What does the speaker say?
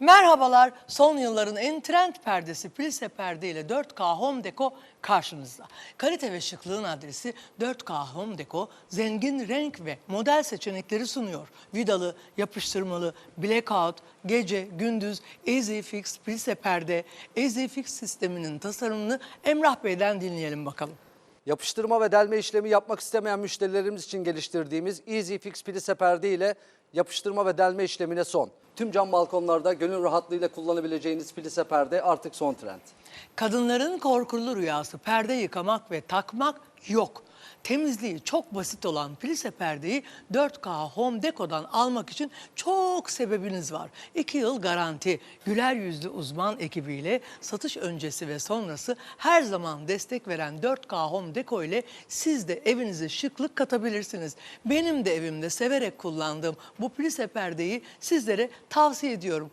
Merhabalar. Son yılların en trend perdesi Plise perde ile 4K Home Deco karşınızda. Kalite ve şıklığın adresi 4K Home Deco zengin renk ve model seçenekleri sunuyor. Vidalı, yapıştırmalı, blackout, gece, gündüz, Easy Fix, Plise perde, Easy Fix sisteminin tasarımını Emrah Bey'den dinleyelim bakalım. Yapıştırma ve delme işlemi yapmak istemeyen müşterilerimiz için geliştirdiğimiz Easy Fix plise perde ile yapıştırma ve delme işlemine son. Tüm cam balkonlarda gönül rahatlığıyla kullanabileceğiniz plise perde artık son trend. Kadınların korkulu rüyası perde yıkamak ve takmak yok. Temizliği çok basit olan plise perdeyi 4K Home Deco'dan almak için çok sebebiniz var. 2 yıl garanti, güler yüzlü uzman ekibiyle satış öncesi ve sonrası her zaman destek veren 4K Home Deco ile siz de evinize şıklık katabilirsiniz. Benim de evimde severek kullandığım bu plise perdeyi sizlere tavsiye ediyorum.